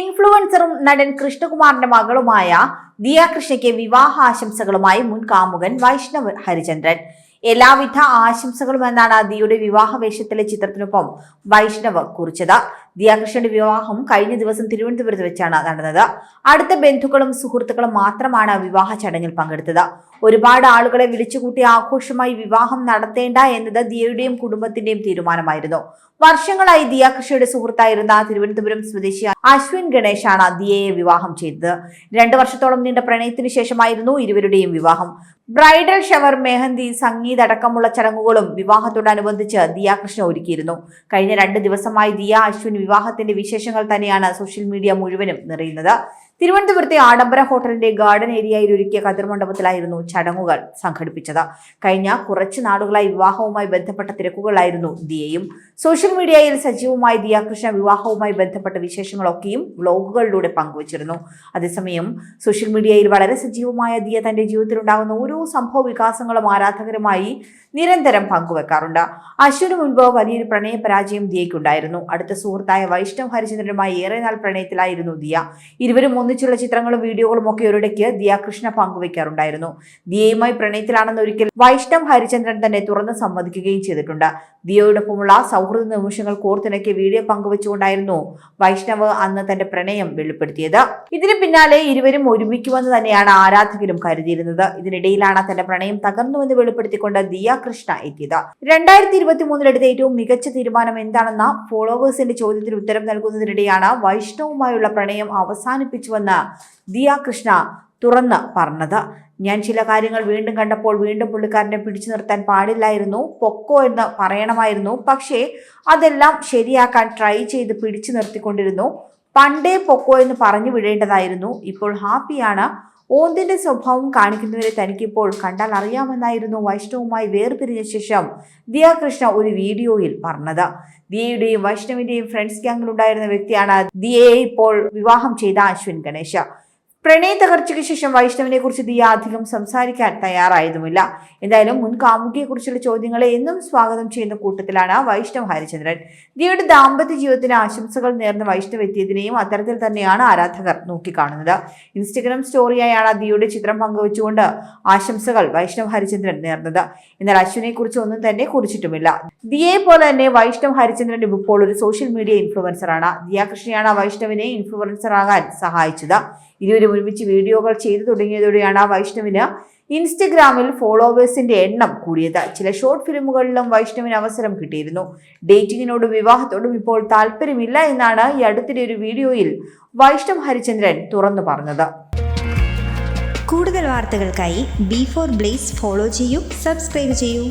ഇൻഫ്ലുവൻസറും നടൻ കൃഷ്ണകുമാറിന്റെ മകളുമായ ദിയ കൃഷ്ണയ്ക്ക് വിവാഹ ആശംസകളുമായി മുൻ കാമുകൻ വൈഷ്ണവ് ഹരിചന്ദ്രൻ. എല്ലാവിധ ആശംസകളും എന്നാണ് ദിയുടെ വിവാഹ വേഷത്തിലെ ചിത്രത്തിനൊപ്പം വൈഷ്ണവ് കുറിച്ചത്. ദിയാകൃഷ്ണന്റെ വിവാഹം കഴിഞ്ഞ ദിവസം തിരുവനന്തപുരത്ത് വെച്ചാണ് നടന്നത്. അടുത്ത ബന്ധുക്കളും സുഹൃത്തുക്കളും മാത്രമാണ് വിവാഹ ചടങ്ങിൽ പങ്കെടുത്തത്. ഒരുപാട് ആളുകളെ വിളിച്ചുകൂട്ടി ആഘോഷമായി വിവാഹം നടത്തേണ്ട എന്നത് ദിയയുടെയും കുടുംബത്തിന്റെയും തീരുമാനമായിരുന്നു. വർഷങ്ങളായി ദിയാകൃഷിയുടെ സുഹൃത്തായിരുന്ന തിരുവനന്തപുരം സ്വദേശി അശ്വിൻ ഗണേഷാണ് ദിയയെ വിവാഹം ചെയ്തത്. രണ്ടു വർഷത്തോളം നീണ്ട പ്രണയത്തിന് ശേഷമായിരുന്നു ഇരുവരുടെയും വിവാഹം. ബ്രൈഡൽ ഷവർ മെഹന്തി സംഗീത അടക്കമുള്ള ചടങ്ങുകളും വിവാഹത്തോടനുബന്ധിച്ച് ദിയാകൃഷ്ണ ഒരുക്കിയിരുന്നു. കഴിഞ്ഞ രണ്ട് ദിവസമായി ദിയ അശ്വിൻ വിവാഹത്തിന്റെ വിശേഷങ്ങൾ തന്നെയാണ് സോഷ്യൽ മീഡിയ മുഴുവനും നിറയുന്നത്. തിരുവനന്തപുരത്തെ ആഡംബര ഹോട്ടലിന്റെ ഗാർഡൻ ഏരിയയിൽ ഒരുക്കിയ കതിർമണ്ഡപത്തിലായിരുന്നു ചടങ്ങുകൾ സംഘടിപ്പിച്ചത്. കഴിഞ്ഞ കുറച്ച് നാളുകളായി വിവാഹവുമായി ബന്ധപ്പെട്ട തിരക്കുകളായിരുന്നു ദിയയും. സോഷ്യൽ മീഡിയയിൽ സജീവമായി ദിയാകൃഷ്ണ വിവാഹവുമായി ബന്ധപ്പെട്ട വിശേഷങ്ങളൊക്കെയും വ്ലോഗുകളിലൂടെ പങ്കുവച്ചിരുന്നു. അതേസമയം സോഷ്യൽ മീഡിയയിൽ വളരെ സജീവമായ ദിയ തന്റെ ജീവിതത്തിലുണ്ടാകുന്ന ഓരോ സംഭവ വികാസങ്ങളും ആരാധകരുമായി നിരന്തരം പങ്കുവെക്കാറുണ്ട്. അശ്വിന് മുൻപ് വലിയൊരു പ്രണയ പരാജയം ദിയയ്ക്കുണ്ടായിരുന്നു. അടുത്ത സുഹൃത്തായ വൈഷ്ണവ് ഹരിചന്ദ്രനുമായി ഏറെ നാൾ പ്രണയത്തിലായിരുന്നു ദിയ. ഇരുവരും ഒന്നിച്ചുള്ള ചിത്രങ്ങളും വീഡിയോകളും ഒക്കെ ഒരിടയ്ക്ക് ദിയാകൃഷ്ണ പങ്കുവെക്കാറുണ്ടായിരുന്നു. ദിയയുമായി പ്രണയത്തിലാണെന്ന് ഒരിക്കൽ വൈഷ്ണവ് ഹരിചന്ദ്രൻ തന്നെ തുറന്ന് സമ്മതിക്കുകയും ചെയ്തിട്ടുണ്ട്. ദിയോടൊപ്പമുള്ള സൗഹൃദ നിമിഷങ്ങൾ കോർത്തിണക്കിയ വീഡിയോ പങ്കുവെച്ചുകൊണ്ടായിരുന്നു വൈഷ്ണവ് അന്ന് തന്റെ പ്രണയം വെളിപ്പെടുത്തിയത്. ഇതിന് പിന്നാലെ ഇരുവരും ഒരുമിക്കുമെന്ന് തന്നെയാണ് ആരാധകരും കരുതിയിരുന്നത്. ഇതിനിടയിലാണ് തന്റെ പ്രണയം തകർന്നുവെന്ന് വെളിപ്പെടുത്തിക്കൊണ്ട് ദിയ കൃഷ്ണ എത്തിയത്. രണ്ടായിരത്തി ഇരുപത്തി മൂന്നിലെടുത്ത ഏറ്റവും മികച്ച തീരുമാനം എന്താണെന്ന ഫോളോവേഴ്സിന്റെ ചോദ്യത്തിന് ഉത്തരം നൽകുന്നതിനിടെയാണ് വൈഷ്ണവുമായുള്ള പ്രണയം അവസാനിപ്പിച്ചുവെന്ന് ദിയ കൃഷ്ണ തുറന്ന് പറഞ്ഞത്. ഞാൻ ചില കാര്യങ്ങൾ വീണ്ടും കണ്ടപ്പോൾ വീണ്ടും പുള്ളിക്കാരനെ പിടിച്ചു നിർത്താൻ പാടില്ലായിരുന്നു. പൊക്കോ എന്ന് പറയണമായിരുന്നു. പക്ഷേ അതെല്ലാം ശരിയാക്കാൻ ട്രൈ ചെയ്ത് പിടിച്ചു നിർത്തിക്കൊണ്ടിരുന്നു. പണ്ടേ പൊക്കോ എന്ന് പറഞ്ഞു വിടേണ്ടതായിരുന്നു. ഇപ്പോൾ ഹാപ്പിയാണ് ഓന്തിന്റെ സ്വഭാവം കാണിക്കുന്നവരെ തനിക്കിപ്പോൾ കണ്ടാൽ അറിയാമെന്നായിരുന്നു വൈഷ്ണവുമായി വേർപിരിഞ്ഞ ശേഷം ദിയ കൃഷ്ണ ഒരു വീഡിയോയിൽ പറഞ്ഞത്. ദിയയുടെയും വൈഷ്ണവിന്റെയും ഫ്രണ്ട്സ് ഗ്യാങ്ങിലുണ്ടായിരുന്ന വ്യക്തിയാണ് ദിയയെ ഇപ്പോൾ വിവാഹം ചെയ്ത അശ്വിൻ ഗണേശ. പ്രണയ തകർച്ചയ്ക്ക് ശേഷം വൈഷ്ണവിനെ കുറിച്ച് ദിയ അധികം സംസാരിക്കാൻ തയ്യാറായതുമില്ല. എന്തായാലും മുൻ കാമുകിയെ കുറിച്ചുള്ള ചോദ്യങ്ങളെ എന്നും സ്വാഗതം ചെയ്യുന്ന കൂട്ടത്തിലാണ് വൈഷ്ണവ് ഹരിചന്ദ്രൻ. ദിയയുടെ ദാമ്പത്യ ജീവിതത്തിന് ആശംസകൾ നേർന്ന വൈഷ്ണവ് എത്തിയതിനെയും അത്തരത്തിൽ തന്നെയാണ് ആരാധകർ നോക്കിക്കാണുന്നത്. ഇൻസ്റ്റഗ്രാം സ്റ്റോറിയായാണ് ദിയയുടെ ചിത്രം പങ്കുവച്ചുകൊണ്ട് ആശംസകൾ വൈഷ്ണവ് ഹരിചന്ദ്രൻ നേർന്നത്. എന്നാൽ അശ്വിനെ കുറിച്ച് ഒന്നും തന്നെ കുറിച്ചിട്ടുമില്ല. ദിയയെ പോലെ തന്നെ വൈഷ്ണവ് ഹരിചന്ദ്രൻ ഇപ്പോൾ ഒരു സോഷ്യൽ മീഡിയ ഇൻഫ്ലുവൻസറാണ് ദിയ കൃഷ്ണയാണ് വൈഷ്ണവിനെ ഇൻഫ്ലുവൻസർ ആകാൻ സഹായിച്ചത്. ഇരുവരും ഒരുമിച്ച് വീഡിയോകൾ ചെയ്തു തുടങ്ങിയതോടെയാണ് വൈഷ്ണവിന് ഇൻസ്റ്റഗ്രാമിൽ ഫോളോവേഴ്സിന്റെ എണ്ണം കൂടിയത്. ചില ഷോർട്ട് ഫിലിമുകളിലും വൈഷ്ണവിന് അവസരം കിട്ടിയിരുന്നു. ഡേറ്റിങ്ങിനോടും വിവാഹത്തോടും ഇപ്പോൾ താല്പര്യമില്ല എന്നാണ് ഈ അടുത്തിടെ ഒരു വീഡിയോയിൽ വൈഷ്ണവ് ഹരിചന്ദ്രൻ തുറന്നു പറഞ്ഞത്. കൂടുതൽ വാർത്തകൾക്കായി ബി ഫോർ ബ്ലേസ് ഫോളോ ചെയ്യൂ സബ്സ്ക്രൈബ് ചെയ്യൂ.